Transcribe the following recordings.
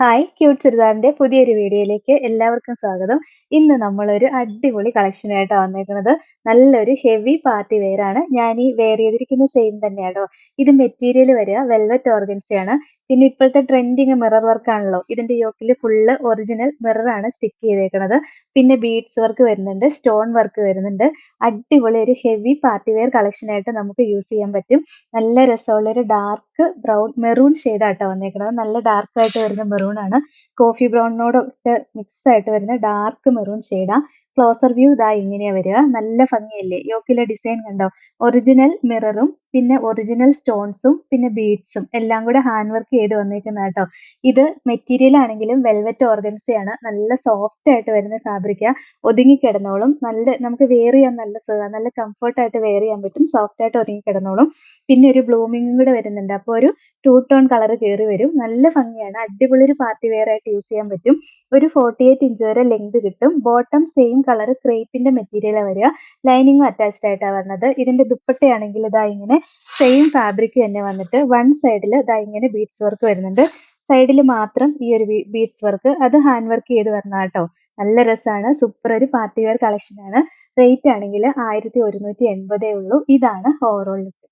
Hi cute ചുരിദാറിന്റെ പുതിയൊരു വീഡിയോയിലേക്ക് എല്ലാവർക്കും സ്വാഗതം. ഇന്ന് നമ്മളൊരു അടിപൊളി കളക്ഷനായിട്ടാണ് വന്നേക്കുന്നത് നല്ലൊരു ഹെവി പാർട്ടി വെയർ ആണ്. ഞാൻ ഈ വെയർ ചെയ്തിരിക്കുന്ന സെയിം തന്നെയാണോ ഇത് മെറ്റീരിയൽ വരിക വെൽവെറ്റ് ഓർഗൻസയാണ് പിന്നെ ഇപ്പോഴത്തെ ട്രെൻഡിങ് മിറർ വർക്ക് ആണല്ലോ. ഇതിന്റെ യോക്കിൽ ഫുള്ള് ഒറിജിനൽ മിറർ ആണ് സ്റ്റിക്ക് ചെയ്തേക്കുന്നത് പിന്നെ ബീഡ്സ് വർക്ക് വരുന്നുണ്ട് സ്റ്റോൺ വർക്ക് വരുന്നുണ്ട്. അടിപൊളി ഒരു ഹെവി പാർട്ടി വെയർ കളക്ഷനായിട്ട് നമുക്ക് യൂസ് ചെയ്യാൻ പറ്റും. നല്ല രസമുള്ള ഒരു ഡാർക്ക് ബ്രൗൺ മെറൂൺ ഷെയ്ഡായിട്ടാണ് വന്നേക്കുന്നത് നല്ല ഡാർക്ക് ആയിട്ട് വരുന്ന മെറൂൺ ആണ്. കോഫി ബ്രൗണിനോടൊക്കെ മിക്സ് ആയിട്ട് വരുന്ന ഡാർക്ക് മെറൂൺ ഷെയ്ഡാ ക്ലോസർ വ്യൂ ഇതാ ഇങ്ങനെയാ വരിക. നല്ല ഭംഗിയല്ലേ? യോക്കിലെ ഡിസൈൻ കണ്ടോ? ഒറിജിനൽ മിററും പിന്നെ ഒറിജിനൽ സ്റ്റോൺസും പിന്നെ ബീഡ്സും എല്ലാം കൂടെ ഹാൻഡ് വർക്ക് ചെയ്ത് വന്നേക്കുന്ന കേട്ടോ. ഇത് മെറ്റീരിയൽ ആണെങ്കിലും വെൽവെറ്റ് ഓർഗൻസയാണ് നല്ല സോഫ്റ്റ് ആയിട്ട് വരുന്ന ഫാബ്രിക്കാ ഒതുങ്ങി കിടന്നോളും. നല്ല നമുക്ക് വെയർ ചെയ്യാൻ നല്ല നല്ല കംഫർട്ട് ആയിട്ട് വെയർ ചെയ്യാൻ പറ്റും. സോഫ്റ്റ് ആയിട്ട് ഒതുങ്ങി കിടന്നോളും. പിന്നെ ഒരു ബ്ലൂമിംഗും കൂടെ വരുന്നുണ്ട്. അപ്പോൾ ഒരു ടൂ ടോൺ കളർ കയറി വരും. നല്ല ഭംഗിയാണ്. അടിപൊളി ഒരു പാർട്ടി വെയർ ആയിട്ട് യൂസ് ചെയ്യാൻ പറ്റും. ഒരു ഫോർട്ടി എയ്റ്റ് ഇഞ്ച് വരെ ലെങ്ത് കിട്ടും. ബോട്ടം സെയിം കളർ ക്രേപ്പിന്റെ മെറ്റീരിയൽ വരിക. ലൈനിങ്ങും അറ്റാച്ച്ഡ് ആയിട്ടാണ് വരുന്നത് ഇതിന്റെ ദുപ്പട്ടയാണെങ്കിൽ ഇതാ ഇങ്ങനെ സെയിം ഫാബ്രിക് തന്നെ വന്നിട്ട് വൺ സൈഡിൽ ഇതാ ഇങ്ങനെ ബീഡ്സ് വർക്ക് വരുന്നുണ്ട്. സൈഡിൽ മാത്രം ഈ ഒരു ബീഡ്സ് വർക്ക് അത് ഹാൻഡ് വർക്ക് ചെയ്ത് വരണം കേട്ടോ. നല്ല രസമാണ് സൂപ്പർ ഒരു പാർട്ടി വെയർ കളക്ഷൻ ആണ്. റേറ്റ് ആണെങ്കിൽ ആയിരത്തി ഒരുന്നൂറ്റി എൺപതേ ഉള്ളൂ. ഇതാണ് overall look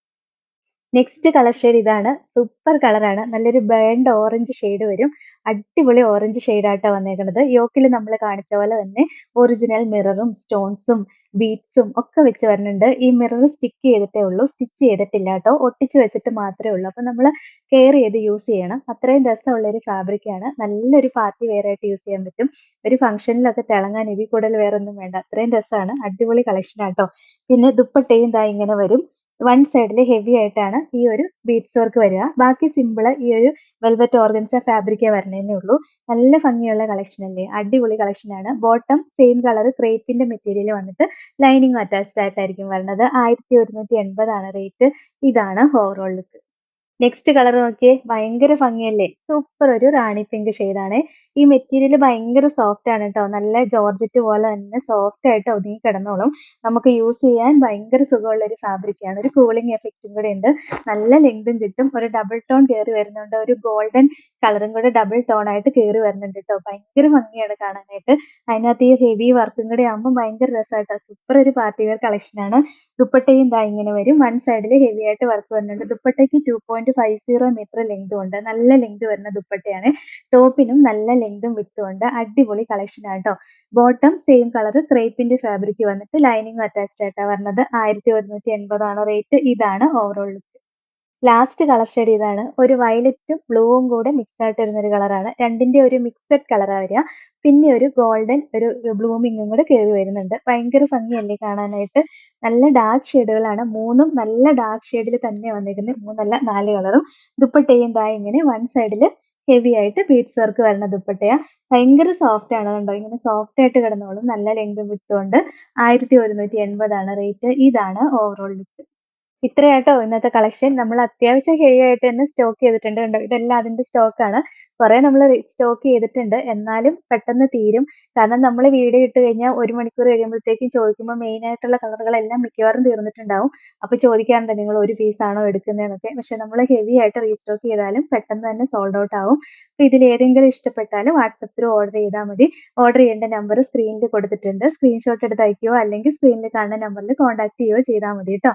next colour shade ഇതാണ്. സൂപ്പർ കളറാണ് നല്ലൊരു ബേൺഡ് ഓറഞ്ച് ഷെയ്ഡ് വരും. അടിപൊളി ഓറഞ്ച് ഷെയ്ഡായിട്ടാണ് വന്നേക്കുന്നത് യോക്കിൽ നമ്മൾ കാണിച്ച പോലെ തന്നെ ഒറിജിനൽ മിററും സ്റ്റോൺസും ബീഡ്സും ഒക്കെ വെച്ച് വരുന്നുണ്ട് ഈ മിറർ സ്റ്റിക്ക് ചെയ്തിട്ടേ ഉള്ളൂ. സ്റ്റിച്ച് ചെയ്തിട്ടില്ല കേട്ടോ. ഒട്ടിച്ച് വെച്ചിട്ട് മാത്രമേ ഉള്ളൂ. അപ്പൊ നമ്മൾ കെയർ ചെയ്ത് യൂസ് ചെയ്യണം. അത്രയും രസമുള്ള ഒരു ഫാബ്രിക് ആണ്. നല്ലൊരു പാർട്ടി വെയർ ആയിട്ട് യൂസ് ചെയ്യാൻ പറ്റും. ഒരു ഫംഗ്ഷനിലൊക്കെ തിളങ്ങാൻ ഇതിൽ കൂടുതൽ വേറെ ഒന്നും വേണ്ട. അത്രയും രസമാണ്. അടിപൊളി കളക്ഷൻ ആട്ടോ. പിന്നെ ദുപ്പട്ടയും ഇതാ ഇങ്ങനെ വരും. വൺ സൈഡിൽ ഹെവി ആയിട്ടാണ് ഈ ഒരു ബീഡ്സ് വർക്ക് വരിക. ബാക്കി സിമ്പിൾ ഈ ഒരു വെൽവെറ്റ് ഓർഗൻസ ഫാബ്രിക്കേ വരണേന്നേ ഉള്ളൂ. നല്ല ഭംഗിയുള്ള കളക്ഷൻ അല്ലേ? അടിപൊളി കളക്ഷനാണ് ബോട്ടം സെയിം കളർ ക്രേപ്പിന്റെ മെറ്റീരിയൽ വന്നിട്ട് ലൈനിങ് അറ്റാച്ച്ഡ് ആയിട്ടായിരിക്കും വരുന്നത് ആയിരത്തി ഒരുന്നൂറ്റി എൺപതാണ് റേറ്റ് ഇതാണ് ഓവറോൾ ലുക്ക് നെക്സ്റ്റ് കളർ നോക്കിയേ ഭയങ്കര ഭംഗിയല്ലേ? സൂപ്പർ ഒരു റാണി പിങ്ക് ആണ്. ഈ മെറ്റീരിയൽ ഭയങ്കര സോഫ്റ്റ് ആണ് കേട്ടോ നല്ല ജോർജറ്റ് പോലെ തന്നെ സോഫ്റ്റ് ആയിട്ട് ഒതുങ്ങി കിടന്നോളും. നമുക്ക് യൂസ് ചെയ്യാൻ ഭയങ്കര സുഖമുള്ള ഒരു ഫാബ്രിക് ആണ്. ഒരു കൂളിംഗ് എഫക്റ്റും കൂടെ ഉണ്ട്. നല്ല ലെങ്തും കിട്ടും. ഒരു ഡബിൾ ടോൺ കയറി വരുന്നുണ്ട്. ഒരു ഗോൾഡൻ കളറും കൂടെ ഡബിൾ ടോൺ ആയിട്ട് കയറി വരുന്നുണ്ട് കേട്ടോ ഭയങ്കര ഭംഗിയാണ് കാണാനായിട്ട്. അതിനകത്ത് ഈ ഹെവി വർക്കും കൂടെ ആകുമ്പോൾ ഭയങ്കര രസമായിട്ടാണ് സൂപ്പർ ഒരു പാർട്ടി വെയർ കളക്ഷൻ ആണ്. ദുപ്പട്ടയും ഇതാ ഇങ്ങനെ വരും. വൺ സൈഡിൽ ഹെവി ആയിട്ട് വർക്ക് വരുന്നുണ്ട്. ദുപ്പട്ടയ്ക്ക് two point five zero metre length ഉണ്ട്. നല്ല ലെങ്ത് വരുന്ന ദുപ്പട്ടയാണ്. ടോപ്പിനും നല്ല ലെങ്തും വിട്ടും ഉണ്ട്. അടിപൊളി കളക്ഷൻ ആട്ടോ ബോട്ടം സെയിം കളർ ക്രേപ്പിന്റെ ഫാബ്രിക് വന്നിട്ട് ലൈനിങ് അറ്റാച്ച്ഡ് ആയിട്ടാണ് വരുന്നത് ആയിരത്തി ഒരുന്നൂറ്റി എൺപതാണ് റേറ്റ് ഇതാണ് ഓവറോൾ ലാസ്റ്റ് കളർ ഷെയ്ഡ് ഇതാണ്. ഒരു വയലറ്റും ബ്ലൂവും കൂടെ മിക്സ് ആയിട്ട് വരുന്ന ഒരു കളറാണ് രണ്ടിന്റെ ഒരു മിക്സഡ് കളറാണ് വരിക. പിന്നെ ഒരു ഗോൾഡൻ ഒരു ബ്ലൂമിങ്ങും കൂടെ കയറി വരുന്നുണ്ട്. ഭയങ്കര ഭംഗിയല്ലേ കാണാനായിട്ട്? നല്ല ഡാർക്ക് ഷെയ്ഡുകളാണ് മൂന്നും നല്ല ഡാർക്ക് ഷെയ്ഡിൽ തന്നെ വന്നിരിക്കുന്നത് മൂന്നല്ല നാല് കളറും ദുപ്പട്ടയും താ ഇങ്ങനെ വൺ സൈഡിൽ ഹെവി ആയിട്ട് ബീഡ്സ് വർക്ക് വരുന്ന ദുപ്പട്ടയാ. ഭയങ്കര സോഫ്റ്റ് ആണ് കണ്ടോ? ഇങ്ങനെ സോഫ്റ്റ് ആയിട്ട് കിടന്നോളും. നല്ല ലെങ്ത് വിട്ടുകൊണ്ട് ആയിരത്തി ഒരുന്നൂറ്റി എൺപതാണ് റേറ്റ് ഇതാണ് ഓവറോൾ ലുക്ക് ഇത്രയാട്ടോ ഇന്നത്തെ കളക്ഷൻ നമ്മൾ അത്യാവശ്യം ഹെവി ആയിട്ട് തന്നെ സ്റ്റോക്ക് ചെയ്തിട്ടുണ്ട് കണ്ടോ? ഇതെല്ലാം അതിന്റെ സ്റ്റോക്കാണ് കുറെ നമ്മൾ സ്റ്റോക്ക് ചെയ്തിട്ടുണ്ട്. എന്നാലും പെട്ടെന്ന് തീരും. കാരണം നമ്മൾ വീഡിയോ ഇട്ട് കഴിഞ്ഞാൽ ഒരു മണിക്കൂർ കഴിയുമ്പോഴത്തേക്കും ചോദിക്കുമ്പോൾ മെയിൻ ആയിട്ടുള്ള കളറുകളെല്ലാം മിക്കവാറും തീർന്നിട്ടുണ്ടാവും. അപ്പൊ ചോദിക്കാറുണ്ട് നിങ്ങൾ ഒരു പീസ് ആണോ എടുക്കുന്നതെന്നൊക്കെ? പക്ഷെ നമ്മൾ ഹെവി ആയിട്ട് റീസ്റ്റോക്ക് ചെയ്താലും പെട്ടെന്ന് തന്നെ സോൾഡ് ഔട്ട് ആവും. അപ്പൊ ഇതിൽ ഏതെങ്കിലും ഇഷ്ടപ്പെട്ടാലും വാട്സപ്പ് ഓർഡർ ചെയ്താൽ മതി. ഓർഡർ ചെയ്യേണ്ട നമ്പർ സ്ക്രീനിൽ കൊടുത്തിട്ടുണ്ട്. സ്ക്രീൻഷോട്ട് എടുത്ത് അയക്കുകയോ അല്ലെങ്കിൽ സ്ക്രീനിൽ കാണുന്ന നമ്പറിൽ കോൺടാക്ട് ചെയ്യുകയോ ചെയ്താൽ മതി കേട്ടോ.